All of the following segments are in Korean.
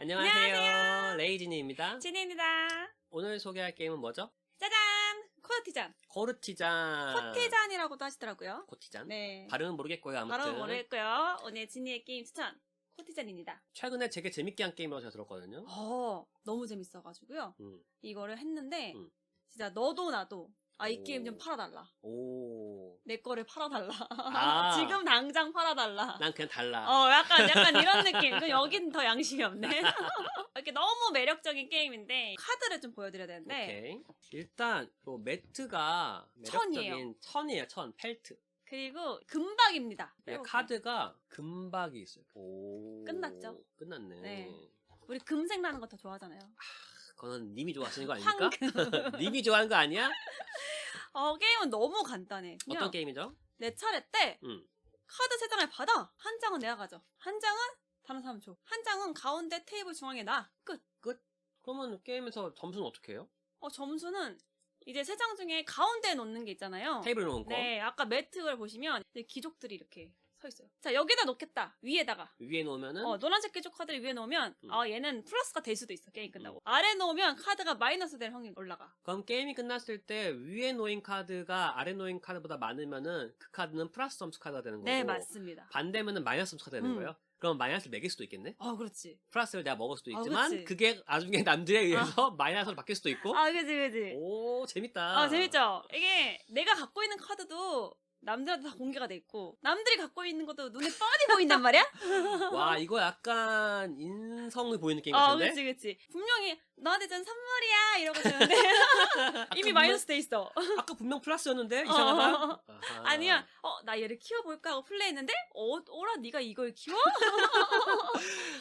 안녕하세요. 레이진이입니다. 진입니다. 오늘 소개할 게임은 뭐죠? 짜잔! 코르티잔. 코르티잔. 코티잔이라고도 하시더라고요. 코티잔. 네. 발음은 모르겠고요. 아무튼 바로 모르겠고요. 오늘 진이의 게임 추천. 코티잔입니다. 최근에 되게 재밌게 한 게임이라고 제가 들었거든요. 어, 너무 재밌어가지고요. 음. 이거를 했는데, 음. 진짜 너도 나도, 아, 이 오. 게임 좀 팔아달라. 오. 내 거를 팔아달라. 아. 지금 당장 팔아달라. 난 그냥 달라. 어, 약간, 약간 이런 느낌. 그 여긴 더 양심이 없네. 이렇게 너무 매력적인 게임인데, 카드를 좀 보여드려야 되는데, 오케이. 일단 요 매트가 천이에요. 매력적인 천이에요. 천. 펠트. 그리고 금박입니다. 네, 빼볼게요. 카드가 금박이 있어요. 오. 끝났죠? 끝났네. 네. 우리 금색 나는 거 더 좋아하잖아요. 그거는 님이 좋아하시는 거 아닙니까? 님이 좋아하는 거 아니야? 어, 게임은 너무 간단해. 그냥 어떤 게임이죠? 내 차례 때 음. 카드 세 장을 받아. 한 장은 내가 가져. 한 장은 다른 사람 줘. 한 장은 가운데 테이블 중앙에 놔. 끝. 그러면 게임에서 점수는 어떻게 해요? 어, 점수는 이제 세 장 중에 가운데에 놓는 게 있잖아요. 테이블 놓은 거. 네, 아까 매트를 보시면 이제 귀족들이 이렇게 서 있어요. 자, 여기다 놓겠다. 위에다가. 위에 놓으면은 어, 노란색 귀족 카드를 위에 놓으면 음. 아, 얘는 플러스가 될 수도 있어. 게임 끝나고. 아래 놓으면 카드가 마이너스 될 확률이 올라가. 그럼 게임이 끝났을 때 위에 놓인 카드가 아래 놓인 카드보다 많으면은 그 카드는 플러스 점수 카드가 되는 거고 네, 맞습니다. 반대면은 마이너스 점수 카드가 되는 음. 거예요. 그럼 마이너스를 매길 수도 있겠네. 아, 그렇지. 플러스를 내가 먹을 수도 아, 있지만 그치. 그게 나중에 남들에 의해서 마이너스로 바뀔 수도 있고. 아, 그지, 그지. 오 재밌다. 아, 재밌죠? 이게 내가 갖고 있는 카드도 남들한테 다 공개가 돼 있고, 남들이 갖고 있는 것도 눈에 뻔히 보인단 말이야? 와 이거 약간 인성이 보이는 게임 어, 같은데. 그치, 그치. 분명히 너한테 전 선물이야! 이러고 주는데, 이미 분명- 마이너스 돼 있어. 아까 분명 플러스였는데 이상하다. 어. 아하. 아니면, 어, 나 얘를 키워볼까 하고 플레이했는데, 어, 오라, 네가 이걸 키워?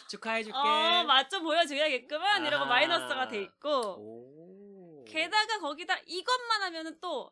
축하해줄게. 어, 맛 좀 보여줘야겠구만. 이러고. 마이너스가 돼 있고, 오. 게다가 거기다 이것만 하면은 또,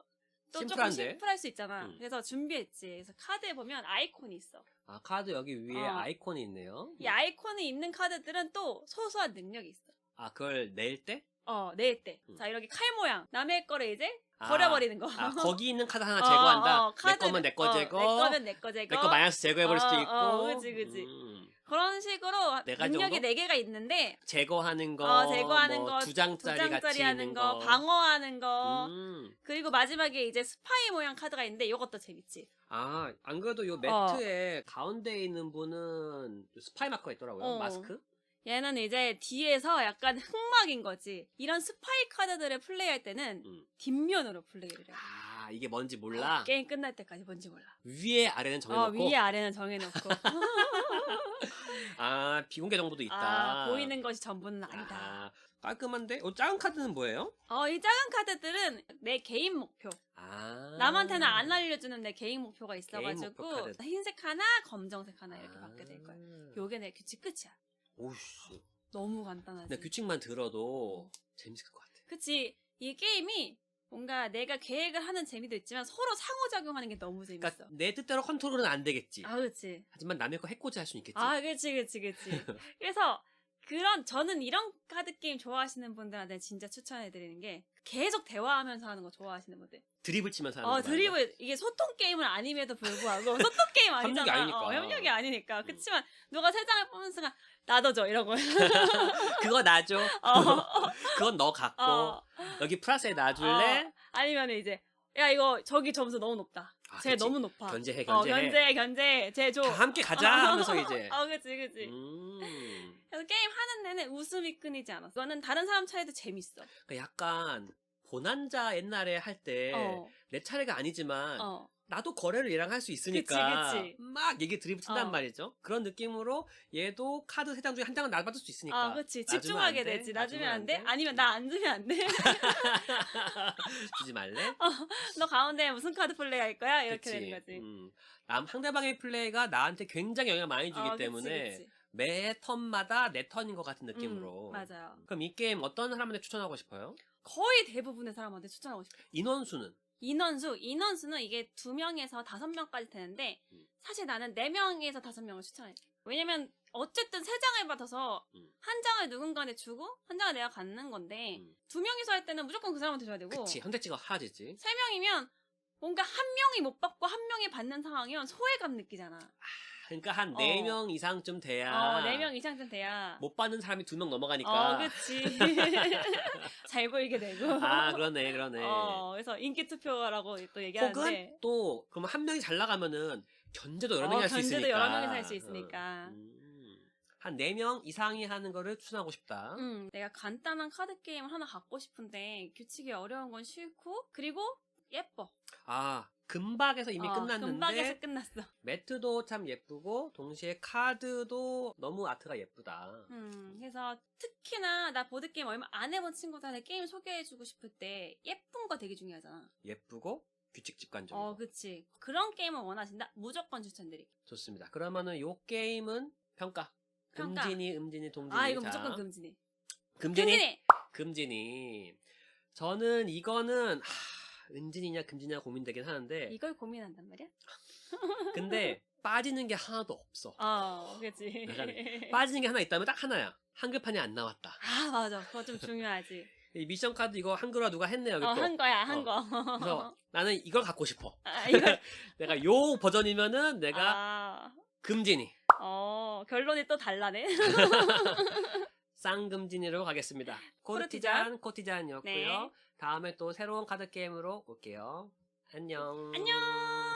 또 조금 심플한데? 심플할 수 있잖아. 음. 그래서 준비했지. 그래서 카드에 보면 아이콘이 있어. 아 카드 여기 위에 어. 아이콘이 있네요. 이 아이콘이 있는 카드들은 또 소소한 능력이 있어. 아 그걸 낼 때? 어, 낼 때. 음. 자, 이렇게 칼 모양. 남의 거를 이제 아, 버려버리는 거. 아 거기 있는 카드 하나 어, 제거한다. 어, 내 카드- 거면 내거 어, 제거. 내 거면 내 거 제거. 내 거 마이너스 제거해버릴 수도 어, 있고. 어, 그치, 그치. 음, 그런 식으로 네 능력이 정도? 네 개가 있는데, 제거하는 거. 어, 제거하는 뭐 거, 두두 장짜리, 장짜리 같이 하는 있는 거, 거. 방어하는 거, 음. 그리고 마지막에 이제 스파이 모양 카드가 있는데, 이것도 재밌지. 아, 안 그래도 요 매트에 가운데 있는 분은 스파이 마커가 있더라고요. 어. 마스크. 얘는 이제 뒤에서 약간 흑막인 거지. 이런 스파이 카드들을 플레이할 때는 음. 뒷면으로 플레이를 해. 아, 이게 뭔지 몰라. 게임 끝날 때까지 뭔지 몰라. 위에 아래는 어, 정해놓고. 위에 아래는 정해놓고. 아, 비공개 정보도 있다. 아, 보이는 것이 전부는 아니다. 아, 깔끔한데? 어, 작은 카드는 뭐예요? 어, 이 작은 카드들은 내 개인 목표. 아. 남한테는 안 알려주는 내 개인 목표가 있어가지고 목표 카드. 흰색 하나, 검정색 하나 이렇게 받게 될. 아. 요게 내 규칙 끝이야. 오씨. 너무 간단하지. 근데 규칙만 들어도 재밌을 것 같아. 그치. 이 게임이 뭔가 내가 계획을 하는 재미도 있지만 서로 상호작용하는 게 너무 재밌어. 그러니까 내 뜻대로 컨트롤은 안 되겠지. 아, 그치. 하지만 남의 거 해코지 할 수는 있겠지. 아, 그치, 그치, 그치. 그래서 그런 저는 이런 카드 게임 좋아하시는 분들한테 진짜 추천해 드리는 게 계속 대화하면서 하는 거 좋아하시는 분들. 드립을 치면서 하는 어, 거 말이야. 드리블 이게 소통 게임은 아님에도 불구하고 소통 게임 아니잖아. 협력이 아니니까. 어, 협력이 아니니까. 그치만 누가 세 장을 뽑는 순간 나도 줘 이러고. 그거 놔줘. 어, 그건 너 갖고 어, 여기 플러스에 놔줄래? 어. 아니면 이제 야 이거 저기 점수 너무 높다. 아, 쟤 그치. 너무 높아. 견제해, 어, 견제해. 견제, 견제. 쟤 줘. 다 함께 가자 하면서 이제. 어, 그치, 그치. 음. 그래서 게임 하는 내내 웃음이 끊이지 않았어. 이거는 다른 사람 차례도 재밌어. 그러니까 약간 보난자 옛날에 할 때 내 어, 차례가 아니지만 어. 나도 거래를 얘랑 할 수 있으니까 그치, 그치. 막 얘기 친단 어. 말이죠. 그런 느낌으로 얘도 카드 세 장 중에 한 장은 나 받을 수 있으니까. 아. 놔주면 집중하게? 되지. 놔주면 놔주면 안 돼? 아니면 나 안 주면 안 돼? 주지 말래? 너 가운데 무슨 카드 플레이 할 거야? 이렇게 그치. 되는 거지. 음. 남 상대방의 플레이가 나한테 굉장히 영향을 많이 주기 어, 때문에. 매 턴마다 내 턴인 것 같은 느낌으로. 음, 맞아요. 그럼 이 게임 어떤 사람한테 추천하고 싶어요? 거의 대부분의 사람한테 추천하고 싶어. 인원수는? 인원수, 인원수는 이게 두 명에서 다섯 명까지 되는데 음. 사실 나는 네 명에서 다섯 명을 추천할게. 왜냐면 어쨌든 세 장을 받아서 음. 한 장을 누군가한테 주고 한 장을 내가 갖는 건데 음. 두 명이서 할 때는 무조건 그 사람한테 줘야 되고 그치 선택지가 하지지. 세 명이면 뭔가 한 명이 못 받고 한 명이 받는 상황이면 소외감 느끼잖아. 그러니까 한 어. 네명 이상쯤 돼야 어, 4명 이상쯤 돼야. 못 받는 사람이 두 명 넘어가니까. 어, 그치. 잘 보이게 되고. 아, 그러네, 그러네. 어, 그래서 인기 투표라고 또 얘기하는데. 혹은 또 그러면 한 명이 잘 나가면은 견제도 여러 어, 명이 할수 있으니까. 견제도 여러 명이서 할수 있으니까. 한 네 명 이상이 하는 거를 추천하고 싶다. 음, 내가 간단한 카드 게임을 하나 갖고 싶은데 규칙이 어려운 건 싫고 그리고 예뻐. 아, 금박에서 이미 어, 끝났는데 금방에서 끝났어. 매트도 참 예쁘고 동시에 카드도 너무 아트가 예쁘다. 음, 그래서 특히나 나 보드 게임 얼마 안 해본 친구들한테 게임 소개해주고 싶을 때 예쁜 거 되게 중요하잖아. 예쁘고 규칙 직관적이고. 어, 그치. 그런 게임을 원하신다? 무조건 추천드릴게. 좋습니다. 그러면은 요 게임은 평가. 평가. 금진이, 음진이, 동진이. 아, 이거 자, 무조건 금지네. 금진이, 금지네. 금진이. 저는 이거는 하, 은진이냐 금진이냐 고민되긴 하는데 이걸 고민한단 말이야? 근데 빠지는 게 하나도 없어. 어, 그치. 약간 빠지는 게 하나 있다면 딱 하나야. 한글판이 안 나왔다. 아, 맞아. 그거 좀 중요하지. 이 미션 카드 이거 한글화 누가 했네 여기 어, 또. 한 거야, 한 어. 거. 그래서 나는 이걸 갖고 싶어. 아, 이걸. 내가 요 버전이면은 내가 아, 금진이, 어, 결론이 또 달라네. 쌍금진이로 가겠습니다. 코르티잔. 코르티잔, 코티잔이었고요. 네. 다음에 또 새로운 카드 게임으로 올게요. 안녕. 안녕!